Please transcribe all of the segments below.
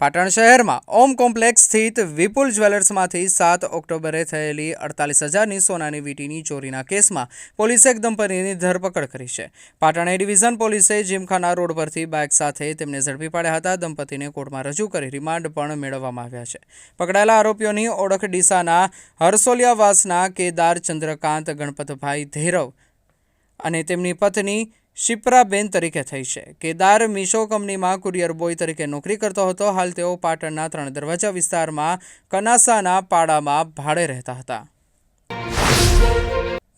પાટણ શહેરમાં ઓમ કોમ્પ્લેક્સ સ્થિત વિપુલ જ્વેલર્સમાંથી સાત ઓક્ટોબરે થયેલી અડતાલીસ હજારની સોનાની વીંટીની ચોરીના કેસમાં પોલીસે એક દંપતીની ધરપકડ કરી છે. પાટણ એ ડિવિઝન પોલીસે જીમખાના રોડ પરથી બાઇક સાથે તેમને ઝડપી પાડ્યા હતા. દંપતીને કોર્ટમાં રજૂ કરી રિમાન્ડ પણ મેળવવામાં આવ્યા છે. પકડાયેલા આરોપીઓની ઓળખ ડીસાના હરસોલિયાવાસના કેદાર ચંદ્રકાંત ગણપતભાઈ ધેરવ અને તેમની પત્ની શિપ્રાબેન તરીકે થઈ છે. કેદાર મીશો કંપનીમાં કુરિયર બોય તરીકે નોકરી કરતો હતો. હાલ તેઓ પાટણના ત્રણ દરવાજા વિસ્તારમાં કનાસાના પાડામાં ભાડે રહેતા હતા.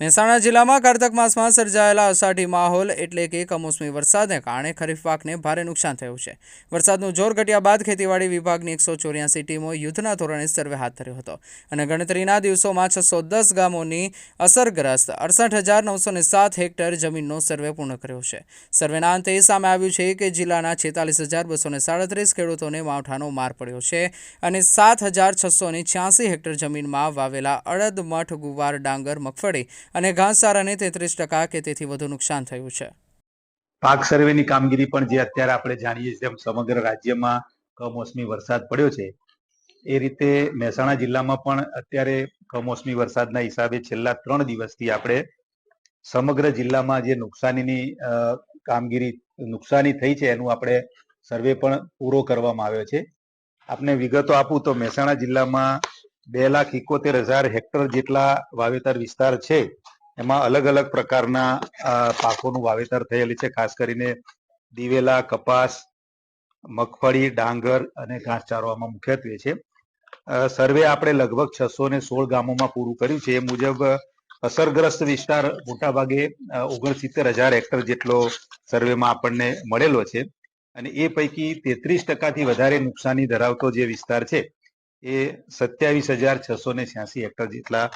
મહેસાણા જિલ્લામાં કારતક માસમાં સર્જાયેલા અષાઢી માહોલ એટલે કે કમોસમી વરસાદને કારણે ખરીફ પાકને ભારે નુકસાન થયું છે. વરસાદનું જોર ઘટ્યા બાદ ખેતીવાડી વિભાગની એકસો ચોર્યાસી ટીમો યુદ્ધના ધોરણે સર્વે હાથ ધર્યો હતો. અને ગણતરીના દિવસોમાં છસો દસ ગામોની અસરગ્રસ્ત અડસઠ હજાર નવસો ને સાત હેક્ટર જમીનનો સર્વે પૂર્ણ કર્યો છે. સર્વેના અંતે સામે આવ્યું છે કે જિલ્લાના છેતાલીસ હજાર બસો સાડત્રીસ ખેડૂતોને માવઠાનો માર પડ્યો છે અને સાત હજાર છસો ને છ્યાસી હેક્ટર જમીનમાં વાવેલા અડદ, મઠ, ગુવાર, ડાંગર, મગફળી અને ઘાસચારાને તેત્રીસ ટકા કે તેથી વધુ નુકસાન થયું છે. પાક સર્વેની કામગીરી પણ જે અત્યારે આપણે જાણીએ છીએ સમગ્ર રાજ્યમાં કમોસમી વરસાદ પડ્યો છે. એ રીતે મહેસાણા જિલ્લામાં પણ અત્યારે કમોસમી વરસાદના હિસાબે છેલ્લા ત્રણ દિવસથી આપણે સમગ્ર જિલ્લામાં જે નુકસાનીની કામગીરી, નુકસાની થઈ છે એનું આપણે સર્વે પણ પૂરો કરવામાં આવ્યો છે. આપને વિગતો આપું તો મહેસાણા જિલ્લામાં બે લાખ એકોતેર હજાર હેક્ટર જેટલા વાવેતર વિસ્તાર છે. એમાં અલગ અલગ પ્રકારના પાકોનું વાવેતર થયેલું છે. ખાસ કરીને દિવેલા, કપાસ, મગફળી, ડાંગર અને ઘાસચારો આમાં મુખ્યત્વે છે. સર્વે આપણે લગભગ છસો ને સોળ ગામોમાં પૂરું કર્યું છે. એ મુજબ, અસરગ્રસ્ત વિસ્તાર મોટાભાગે ઓગણસિત્તેર હજાર હેક્ટર જેટલો સર્વેમાં આપણને મળેલો છે. અને એ પૈકી તેત્રીસ ટકાથી વધારે નુકસાની ધરાવતો જે વિસ્તાર છે એ સત્યાવીસ હજાર છસો ને છ્યાસી હેક્ટર જેટલા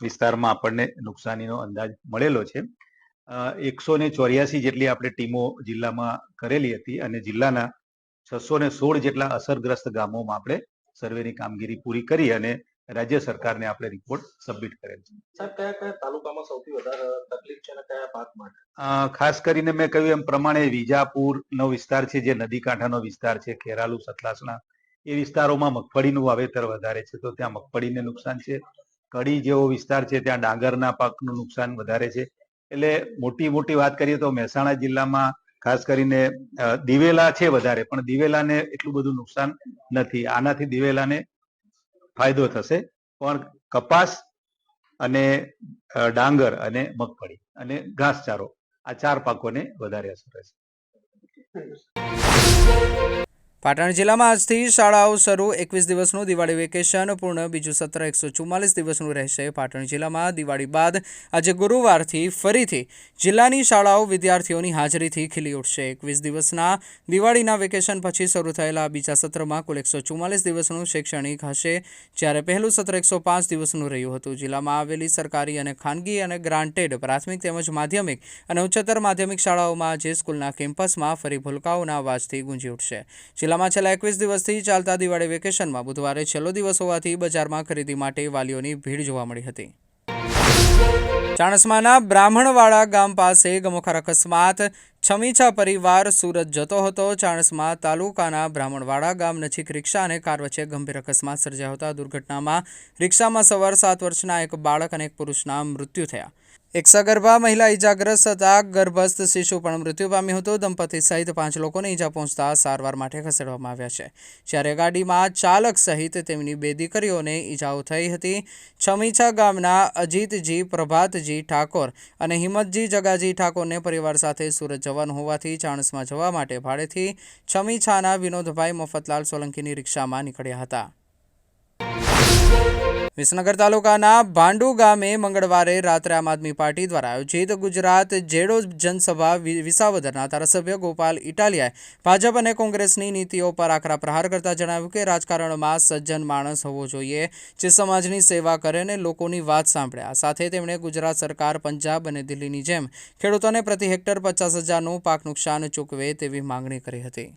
વિસ્તારમાં આપણને નુકસાનીનો અંદાજ મળેલો છે. એકસો ને ચોર્યાસી જેટલી આપણે ટીમો જિલ્લામાં કરેલી હતી અને જિલ્લાના છસો ને સોળ જેટલા અસરગ્રસ્ત ગામોમાં આપણે સર્વેની કામગીરી પૂરી કરી અને રાજ્ય સરકારને આપણે રિપોર્ટ સબમિટ કરેલ છે. સાહેબ કયા કયા તાલુકામાં સૌથી વધારે તકલીફ છે અને કયા પાક માટે? ખાસ કરીને મેં કહ્યું એમ પ્રમાણે વિજાપુર નો વિસ્તાર છે જે નદી કાંઠાનો વિસ્તાર છે ખેરાલુ સતલાસણા એ વિસ્તારોમાં મગફળીનું વાવેતર વધારે છે, તો ત્યાં મગફળીને નુકસાન છે. કડી જેવો વિસ્તાર છે, ત્યાં ડાંગરના પાકનું નુકસાન વધારે છે. એટલે મોટી મોટી વાત કરીએ તો મહેસાણા જિલ્લામાં ખાસ કરીને દિવેલા છે વધારે, પણ દિવેલાને એટલું બધું નુકસાન નથી. આનાથી દિવેલાને ફાયદો થશે. પણ કપાસ અને ડાંગર અને મગફળી અને ઘાસચારો આ ચાર પાકોને વધારે અસર રહેશે પાટણ જિલ્લામાં આજથી શાળાઓ શરૂ. એકવીસ દિવસનું દિવાળી વેકેશન પૂર્ણ. બીજું સત્ર એકસો ચુમ્માલીસ દિવસનું રહેશે. પાટણ જિલ્લામાં દિવાળી બાદ આજે ગુરુવારથી ફરીથી જિલ્લાની શાળાઓ વિદ્યાર્થીઓની હાજરીથી ખીલી ઉઠશે. એકવીસ દિવસના દિવાળીના વેકેશન પછી શરૂ થયેલા બીજા સત્રમાં કુલ એકસો ચુમ્માલીસ દિવસનું શૈક્ષણિક હશે, જ્યારે પહેલું સત્ર એકસો પાંચ દિવસનું રહ્યું હતું. જિલ્લામાં આવેલી સરકારી અને ખાનગી અને ગ્રાન્ટેડ પ્રાથમિક તેમજ માધ્યમિક અને ઉચ્ચતર માધ્યમિક શાળાઓમાં આજે સ્કૂલના કેમ્પસમાં ફરી ભૂલકાઓના અવાજથી ગુંજી ઉઠશે. જિલ્લામાં છેલ્લા એકવીસ દિવસથી ચાલતા દિવાળી વેકેશનમાં બુધવારે છેલ્લો દિવસ હોવાથી બજારમાં ખરીદી માટે વાલીઓની ભીડ જોવા મળી હતી. ચાણસમાના બ્રાહ્મણવાડા ગામ પાસે ગમોખર અકસ્માત છમીછા પરિવાર સુરત જતો હતો. ચાણસમા તાલુકાના બ્રાહ્મણવાડા ગામ નજીક રિક્ષા અને કાર વચ્ચે ગંભીર અકસ્માત સર્જાયો હતો. દુર્ઘટનામાં રિક્ષામાં સવાર સાત વર્ષના એક બાળક અને એક પુરુષના મૃત્યુ થયા. એક સગર્ભા મહિલા ઈજાગ્રસ્ત થતા ગર્ભસ્થ શિશુ પણ મૃત્યુ પામ્યું હતું. દંપતી સહિત પાંચ લોકોને ઈજા પહોંચતા સારવાર માટે ખસેડવામાં આવ્યા છે. જ્યારે ગાડીમાં ચાલક સહિત તેમની બે દીકરીઓને ઈજાઓ થઈ હતી, છમીછા ગામના અજીતજી, પ્રભાતજી ઠાકોર અને હિંમતજી જગાજી ઠાકોરને પરિવાર સાથે સુરત જવાનું હોવાથી ચાણસમાં જવા માટે ભાડેથી છમીછાના વિનોદભાઈ મફતલાલ સોલંકીની રિક્ષામાં નીકળ્યા હતા. વિસનગર તાલુકાના ભાંડુ ગામે મંગળવારે રાત્રે આમ આદમી પાર્ટી દ્વારા આયોજિત ગુજરાત જેડો જનસભા વિસાવદરના ધારાસભ્ય ગોપાલ ઇટાલિયાએ ભાજપ અને કોંગ્રેસની નીતિઓ પર આકરા પ્રહાર કરતા જણાવ્યું કે રાજકારણમાં સજ્જન માણસ હોવો જોઈએ, જે સમાજની સેવા કરે અને લોકોની વાત સાંભળે. આ સાથે તેમણે ગુજરાત સરકાર, પંજાબ અને દિલ્હીની જેમ ખેડૂતોને પ્રતિ હેક્ટર પચાસ હજારનું પાક નુકસાન ચૂકવે તેવી માંગણી કરી હતી.